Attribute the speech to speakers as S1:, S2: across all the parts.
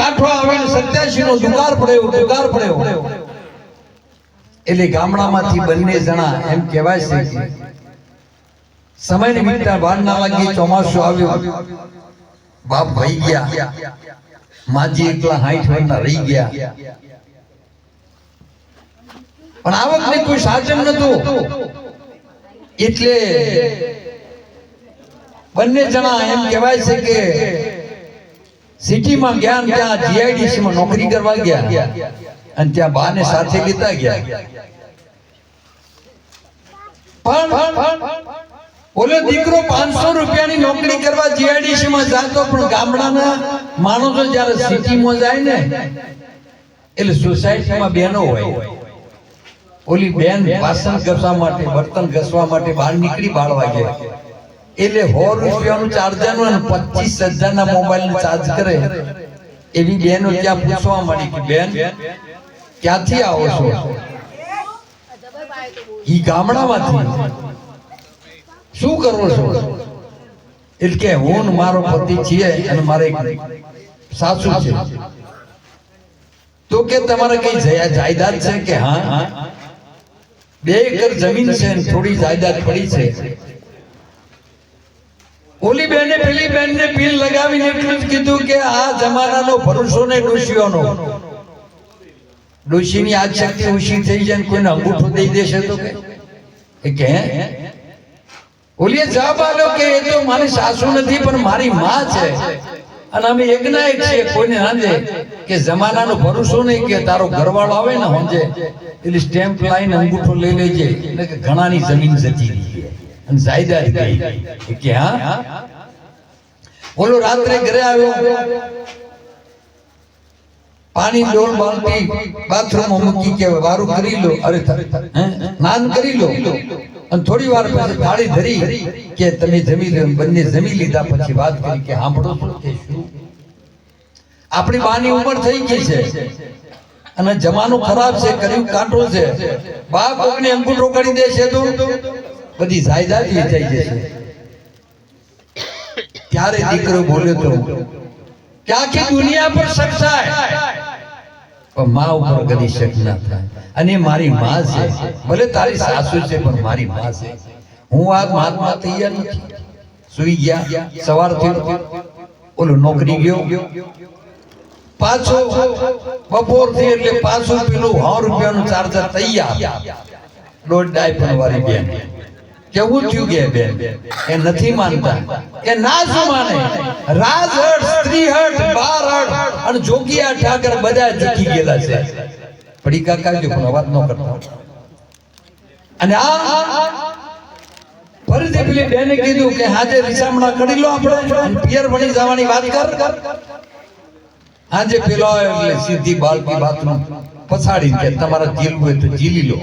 S1: કાઠો આવે સત્યાસી નો દુકાળ પડ્યો દુકાળ પડ્યો એટલે ગામડામાંથી બંને જણા એમ કહેવાય છે સમય મિનિટા વાર ના લાગી ચોમાસું આવ્યું. બાપ ભાઈ ગયા. માજી એકલા હાઈઠ વર્ષના રહી ગયા. પણ આવકને કોઈ સાધન નતું. એટલે બંને જણા એમ કહેવાય છે કે સિટીમાં ગયા ત્યાં જીઆઈડીસીમાં નોકરી કરવા ગયા. અને ત્યાં બાને સાથે લેતા ગયા. પણ ઓલો દીકરો પાંચસો રૂપિયાની નોકરી કરવા જીઆઈડીસી માં જાતો, પણ ગામડાના માણસો જ્યારે સિટીમાં જાય ને, એટલે સોસાયટીમાં બહેનો હોય. ઓલી બેન વાસણ ઘસવા માટે, બર્તન ઘસવા માટે બહાર નીકળી બાળવા વાગે એટલે સો રૂપિયાનું ચાર્જર અને પચીસ હજારના મોબાઈલ ચાર્જ કરે. એવી બહેનો ત્યાં પૂછવા મળી કે, બેન, ક્યાંથી આવો છો? ઈ ગામડામાંથી. શું કરો છો? એટલે કે, હું મારો પતિ છીએ અને મારે સાસુ છે. તો કે, તમારે કઈ જયા- જાયદાદ છે કે, હા? બે એકર જમીન છે થોડી જાયદાદ પડી છે. ઓલી બેને પેલી બેનને પીલ લગાવીને એટલું જ કીધું કે આ જમાનાનો ભરોસો ને ડોશીઓનો. ડોશીની આજ શક્તિ ઓછી થઈ જાય કોઈને અંગૂઠો દઈ દેશે તો કે? ઓલીએ જવાબ આપ્યો કે, એ તો મારી સાસુ નથી, પણ મારી માં છે. અને અમે એકના એક છીએ, કોઈને સાંજે કે જમાનાનો ભરોસો નહીં કે તારો ઘરવાળો આવે ને હોંજે એટલે સ્ટેમ્પ લાઈન અંગૂઠો લઈ લેજે એટલે ઘણાની જમીન જતી રહી. અને જાયદાદ ગઈ કે હા? ઓલો રાત્રે ઘરે આવ્યો. પાણી ડોલ બાલટી બાથરૂમ મૂકી કે વારું કરી લો. અરે હે? સ્નાન કરી લો. અને થોડી વાર પછી થાળી ધરી કે તમે જમી લો. બંને જમી લીધા પછી વાત કરી કે સાંભળો છો કે શું? આપણી બાની ઉંમર થઈ ગઈ છે. અને જમાનો ખરાબ છે કર્યું કાંટો છે. બા કોકને અંગૂઠો કરી છે તો? બધી જાયદાદ વેચાઈ જશે ત્યારે દીકરો બોલ્યો તો કે દુનિયા પર શક પણ માં ઉપર કદી શક ના થાય. અને મારી માં છે. ભલે તારી સાસુ છે, પણ મારી માં છે. હું આ મહાત્મા તૈયાર નથી. સુઈ ગયા સવાર થયો ઓલો નોકરી ગયો. પાછો બપોરથી એટલે પાછું પેલું સો રૂપિયાનું ચાર્જર તૈયાર. દોઢ ડાયપર વાળી બેન. કેવું થયું કે બે? એ નથી માનતા. એ ના જ માને. રાજહટ સ્ત્રીહટ બારહટ અને જોગિયા ઠાકર બધા ચૂકી ગયેલા છે. પડી કાકા જો પણ અવાજ ન કરતા. અને આ ફરીથી પેલી બેને કીધું કે હાજે રીસામણા કરી લો આપણે પિયર ભણી જવાની વાત કર. આજે પેલો એટલે સીધી બાળકી બાથરૂમ પછાડી કે તમારા જીલવું હોય તો જીલી લો.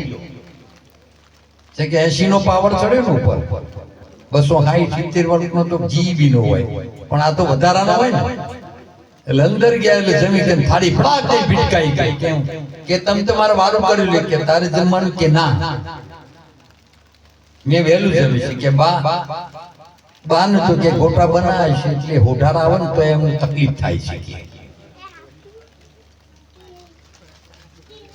S1: છે કે એસી નો પાવર ચડ્યો ને ઉપર. બસો સાઠ સિત્તેર વર્ષનો તો જીબી નો હોય. પણ આ તો વધારાનો હોય ને. એટલે અંદર ગયા એટલે જમી કે થાળી દઈ ભીટકાઈ ગઈ. કેમ? કે તમે તમારે વારું કર્યું લે કે તારે જમવાનું કે ના? મેં વહેલું જમી છે કે બા બા ને તો કે ગોટા બનાવે છે, એટલે હોટારા આવે ને તો એમ તકલીફ થાય છે.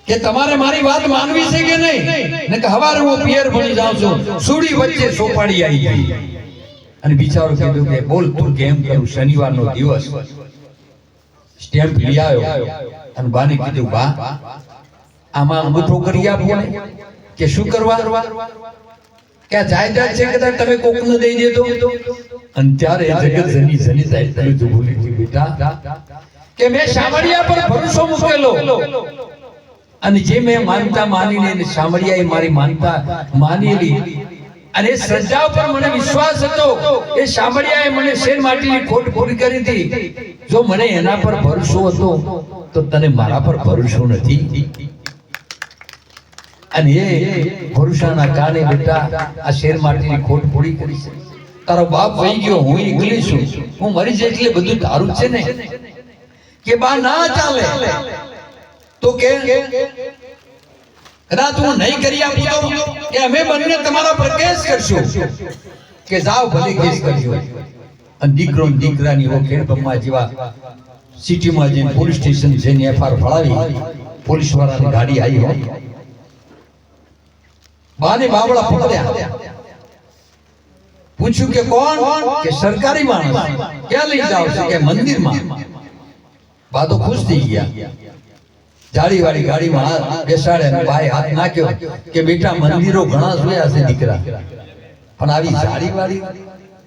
S1: કે તમારે મારી વાત માનવી છે કે નહીં? ને કે હવારે હું પિયર ભણી જાઉં છું. સુડી વચ્ચે સોપાડી આવી ગઈ. અને બિચારો કીધું કે, બોલ, તું કેમ કરું? શનિવારનો દિવસ. સ્ટેમ્પ લઈ આવ્યો. અને બાને કીધું, બા, આમાં અંગૂઠો કરી આપો કે શું કરવા? કે જાયદાદ છે કદાચ તમે કોકને દઈ દેતો? અને ત્યારે જગત જની જની જાયદાદ જો બોલી બેટા. કે મેં શામળિયા પર ભરોસો મૂકેલો. અને જે મેં માનતા માનીને એને સાંભળ્યા એ મારી માનતા માનેલી. અને શ્રદ્ધા ઉપર મને વિશ્વાસ હતો એ સાંભળ્યા મને શેર માટીની ખોટ પૂરી કરી હતી. જો મને એના પર ભરોસો હતો, તો તને મારા પર ભરોસો નથી. અને એ ભરોસાના કારણે બેટા આ શેર માટીની ખોટ પૂરી કરી છે. તારો બાપ વહી ગયો, હું એકલી છું. હું મરી જાય એટલે બધું તારું છે ને? કે બા ના ચાલે. તો કે કદાચ હું નહીં કરી આપું તો કે અમે બંને તમારા પર કેસ કરશું. કે જાઓ ભલે કેસ કરજો અને દીકરો દીકરાની એવો ખેડબ્રહ્મા જેવા સિટીમાં જઈને પોલીસ સ્ટેશન જઈને એફઆર ફળાવી પોલીસ વાળાની ગાડી આવી હોય બાને બાવળા પકડ્યા. પૂછ્યું કે કોણ? કે સરકારી માણસ. ક્યાં લઈ જાવ છો? કે મંદિરમાં? બા ખુશ થઈ ગયા. જાળી વાળી ગાડીમાં બેસાડે ભાઈ હાથ નાખ્યો કે બેટા મંદિરો ઘણા જોયા છે દીકરા. પણ આવી જાળી વાળી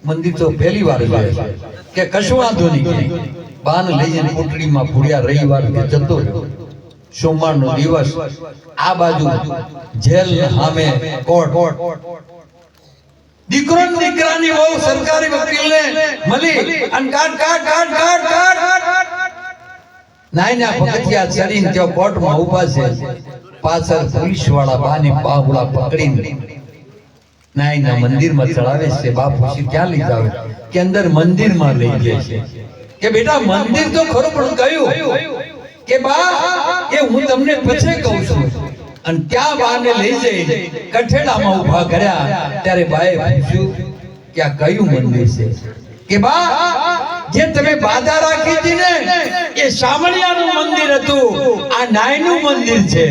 S1: મંદિર તો પહેલી વાર જોયા છે. કે કશું વાંધો નહીં. બાન લઈને કોટડીમાં પૂર્યા રવિવાર કે જતો સોમવારનો દિવસ આ બાજુ જેલ સામે કોર્ટ. દીકરો દીકરાની બહુ સરકારી વકીલને મળી અને કાટ કાટ કાટ કાટ કાટ નાયના ભગતિયા ચડીને ત્યાં કોર્ટમાં ઊભા છે. પાછળ પોલીસવાળા બાની બાવડા પકડીને નાયના મંદિરમાં ચડાવે છે. બાપ પછી ક્યાં લઈ જાવે? કે અંદર મંદિરમાં લઈ જાય છે. કે બેટા, મંદિર તો ખરું, પણ કયું કે બા એ હું તમને પછી કહું છું. અને ત્યાં બાને લઈ જઈ કઠેડામાં ઊભા કર્યા. ત્યારે બાએ પૂછ્યું કે આ કયું મંદિર છે? કે બા જે તમે બાધા રાખી હતી ને, એ શામળિયાનું મંદિર હતું. આ નાયનું મંદિર છે.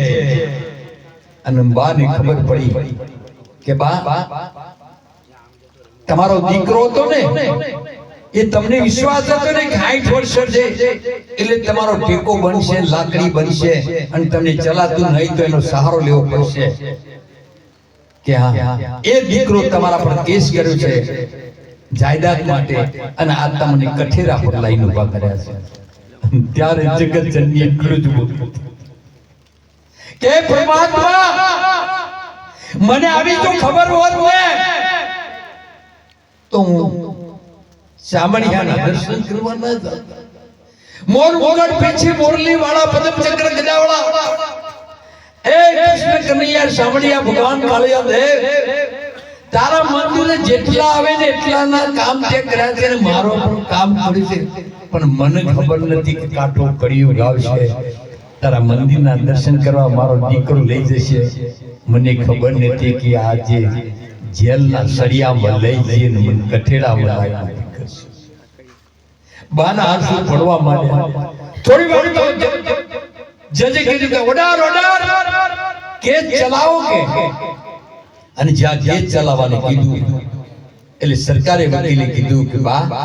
S1: અને બાને ખબર પડી કે બા, તમારો દીકરો હતો ને, એ તમને વિશ્વાસ હતો ને કે 60 વર્ષ છે એટલે તમારો ટેકો બનશે, લાકડી બનશે, અને તમને ચલાતું નહીં તો એનો સહારો લેવો પડશે. કે હા, એ દીકરો તમારા પર કેસ કર્યો છે. જાયદાદ માટે અને આ તમને કઠેરા પર લાઈન ઊભા કર્યા છે. ત્યારે જગત જન્ય એટલું જ કે પરમાત્મા, મને આવી તો ખબર હોત ને, તો હું શામળિયાના દર્શન કરવા ન જાત. મોર મુગટ પીછી મોરલી વાળા પદમ ચક્ર ગજાવાળા. એ કૃષ્ણ કનૈયા શામળિયા ભગવાન કાળિયા દેવ તારા મંદિરે જેટલા આવે ને એટલાના કામ તે કર્યા છે મારો પણ કામ કર્યું છે પણ મને ખબર નથી કે કાંટો કડિયું ગાવશે તારા મંદિરના દર્શન કરવા મારો દીકરો લઈ જશે મને ખબર નથી કે આજે જેલના સળિયામાં લઈ જઈને મને કઠેડામાં લાવી કરશે બાના આંસુ પડવા માંડ્યા થોડી વાર તો જજે કીધું કે ઓડાર ઓડાર કે ચલાવો કે અને જ્યાં જે ચલાવવાને કીધું, એટલે સરકારે વકીલે કીધું કે બા,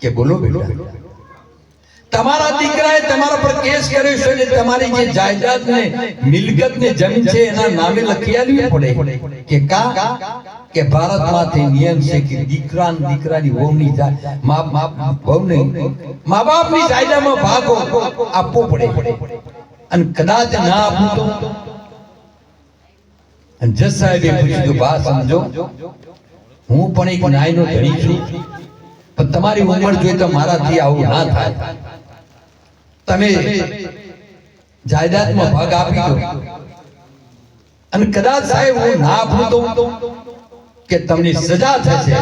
S1: કે બોલો બેટા. તમારા દીકરાએ તમારા પર કેસ કર્યો છે એટલે તમારી જે જાયદાદ ને મિલકત ને જમીન છે એના નામે લખી આલવી પડે. કે કા? કે ભારતમાંથી નિયમ છે કે દીકરા દીકરાની વહુની મા બાપ વહુને મા બાપની જાયદાદમાં ભાગો આપવો પડે. અને કદાચ ના આપું તો અને જજ સાહેબે પૂછ્યું બા, સમજો, હું પણ એક નાયનો ધણી છું. પણ તમારી ઉંમર જોઈએ તો મારાથી આવું ના થાય. તમે જાયદાદમાં ભાગ આપી દો. અને કદાચ સાહેબ હું ના આપું તો કે તમને સજા થશે.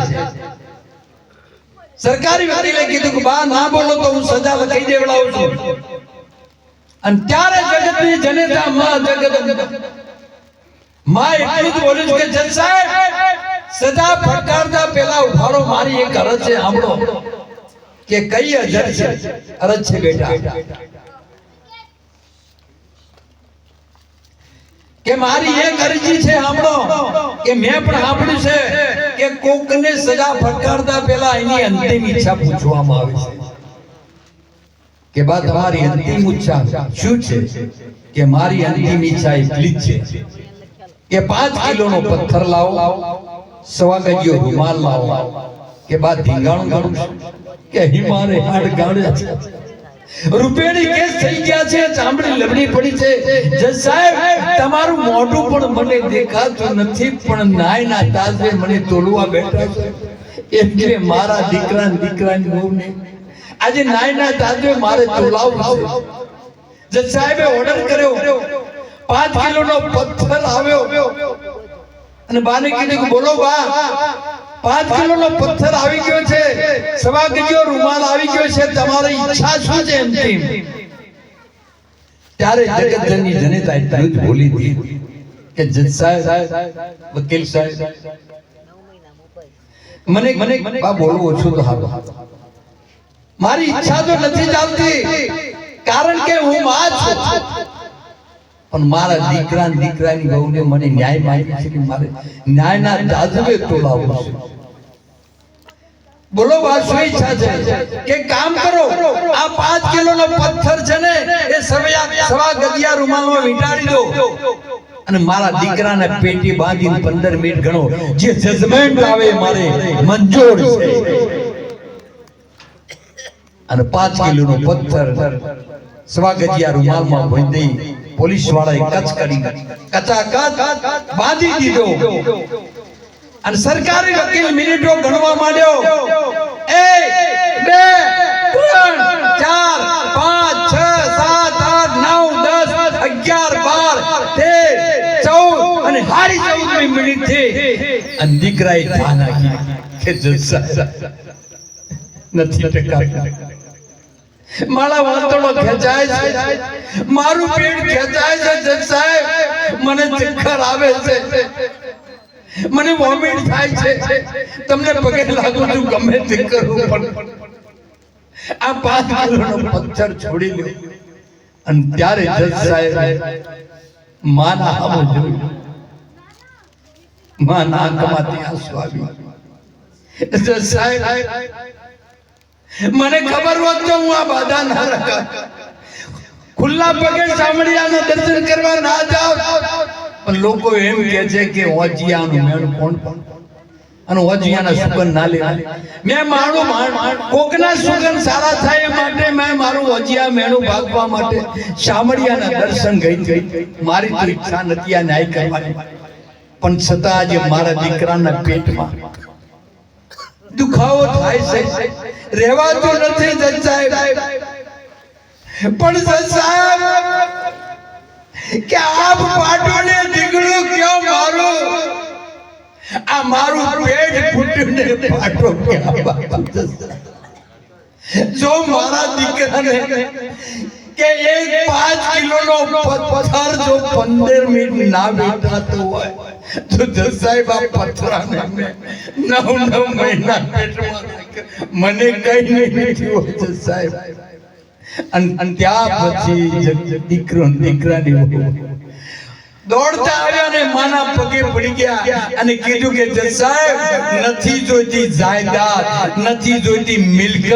S1: સરકારી વકીલે કીધું કે, બા, ના બોલો તો હું સજા લખી દેવડાવું છું. અને ત્યારે જગતની જનતા માં જગત માં એટલું જ કે જજ સાહેબ, સજા ફટકારતા પેલા ઉભારો મારી એક અરજ છે સાંભળો. કે કઈ અજર છે? અરજ છે બેટા. કે મારી એક અરજી છે સાંભળો. કે મેં પણ સાંભળ્યું છે કે કોકને સજા ફટકારતા પેલા એની અંતિમ ઈચ્છા પૂછવામાં આવે છે. કે બા, તમારી અંતિમ ઈચ્છા શું છે? કે મારી અંતિમ ઈચ્છા એટલી જ છે. કે પાંચ કિલોનો પથ્થર લાવો, સવા ગજીયો રૂમાલ લાવો, કે બા ધીંગાણું ગાડું કે હિમારે હાડ ગાડ્યા છે. રૂપેણી કેસ થઈ ગયા છે, ચામડી લબડી પડી છે. જજ સાહેબ, તમારું મોઢું પણ મને દેખાતું નથી, પણ નાયના તાજે મને તોલવા બેઠા છે. એટલે મારા દીકરા ને દીકરાની બહુને આજે નાયના તાજે મારે તોલાવ જજ સાહેબે ઓર્ડર કર્યો. પાંચ કિલોનો પથ્થર આવ્યો. અને બાને કીધું કે બોલો બા, પાંચ કિલોનો પથ્થર આવી ગયો છે. સવા કિલો રૂમાલ આવી ગયો છે. તમારી ઈચ્છા શું છે અંતિમ ત્યારે જગતજનની જનતા એટલું જ બોલી દીધી કે જજ સાહેબ, વકીલ સાહેબ, મને મને બા બોલવું ઓછું તો હાલો. મારી ઈચ્છા તો નથી ચાલતી, કારણ કે હું માં છું. પણ મારા દીકરા દીકરાની બહુને મને ન્યાય માંગ્યો છે કે મારે ન્યાયના જાદુએ તોલાવવું છે. બોલો વાત ઈચ્છા છે કે કામ કરો. આ પાંચ કિલોનો પથ્થર છે ને એ સવા સવા ગદિયા રૂમાલમાં વીંટાડી દો. અને મારા દીકરાને પેટી બાંધીને પંદર મિનિટ ગણો. જે જજમેન્ટ આવે મારે મંજૂર છે. અને પાંચ કિલોનો પથ્થર સવા ગજિયા રૂમાલમાં બાંધી પોલીસ વાળાએ કચ કરી કચાકચ બાંધી દીધો. અને સરકારી વકીલ મિનિટો ગણવા માંડ્યો. એક બે, ત્રણ, ચાર, પાંચ, છ, સાત, આઠ, નવ, દસ, અગિયાર, બાર, તેર, ચૌદ અને હારી ચૌદમી મિનિટથી અને દીકરાએ ધ્યાન આપ્યું કે જલસા નથી ટકા મારા વાંતણો ખેંચાય છે. મારું પેટ ખેંચાય છે જજ સાહેબ. મને ચક્કર આવે છે. મને વોમિટ થાય છે. તમને પગે લાગુ ગમે તે કરું પણ આ પાંચ પથ્થર છોડી લ્યો. અને ત્યારે જજ સાહેબ માના આવો જોયું માના આંખમાંથી આંસુ આવી. જજ સાહેબ, મને ખબર હોત તો હું આ બાધા ના રાખત. ખુલ્લા પગે સામડિયાના દર્શન કરવા ના જાવ પણ લોકો એમ કહે છે કે ઓજિયાનું મેળ કોણ પણ અને ઓજિયાના સુગંધ ના લે મેં મારું માણ- કોકના સુગંધ સારા થાય માટે મેં મારું ઓજિયા મેળું ભાગવા માટે સામડિયાના દર્શન ગઈ ગઈ મારી તો ઈચ્છા નથી આ ન્યાય કરવાની. પણ છતાં આજે મારા દીકરાના પેટમાં દુખાવો થાય છે. રહેવાતું નથી જજ સાહેબ. પણ સાહેબ, કે આપ પાટોને દીકડું કયો મારું આ મારું પેટ ફૂટ્યું ને પાટો? જો મારા દીકરાને કે એક પાંચ કિલોનો પથ્થર જો પંદર મિનિટ ના બેઠાતો હોય, તો જસ સાહેબ આ પથ્થરાને નવ નવ મહિના પેટમાં મને કઈ નહીં થયું જજ સાહેબ અને ત્યાં પછી દીકરો દીકરાની દોડતા આવ્યા ને માના પગે પડી ગયા અને કીધું કે, જજ સાહેબ, નથી જોઈતી જાયદાદ, નથી જોઈતી મિલકત.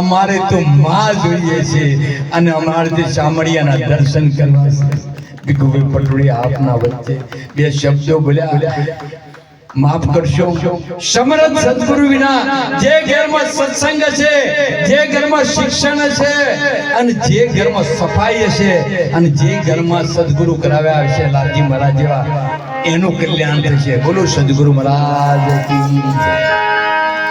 S1: અમારે તો માં જોઈએ છે અને અમારે તે શામળિયાના દર્શન કરવા છે. ભીખુભાઈ પટોળી આપના વચ્ચે બે શબ્દો બોલ્યા. માફ કરશો સમરથ સદગુરુ વિના જે ઘરમાં સત્સંગ છે, જે ઘરમાં શિક્ષણ છે અને જે ઘરમાં સફાઈ છે અને જે ઘરમાં સદગુરુ કરાવ્યા છે લાલજી મહારાજ જેવા, એનું કલ્યાણ થશે બોલો સદગુરુ મહારાજ.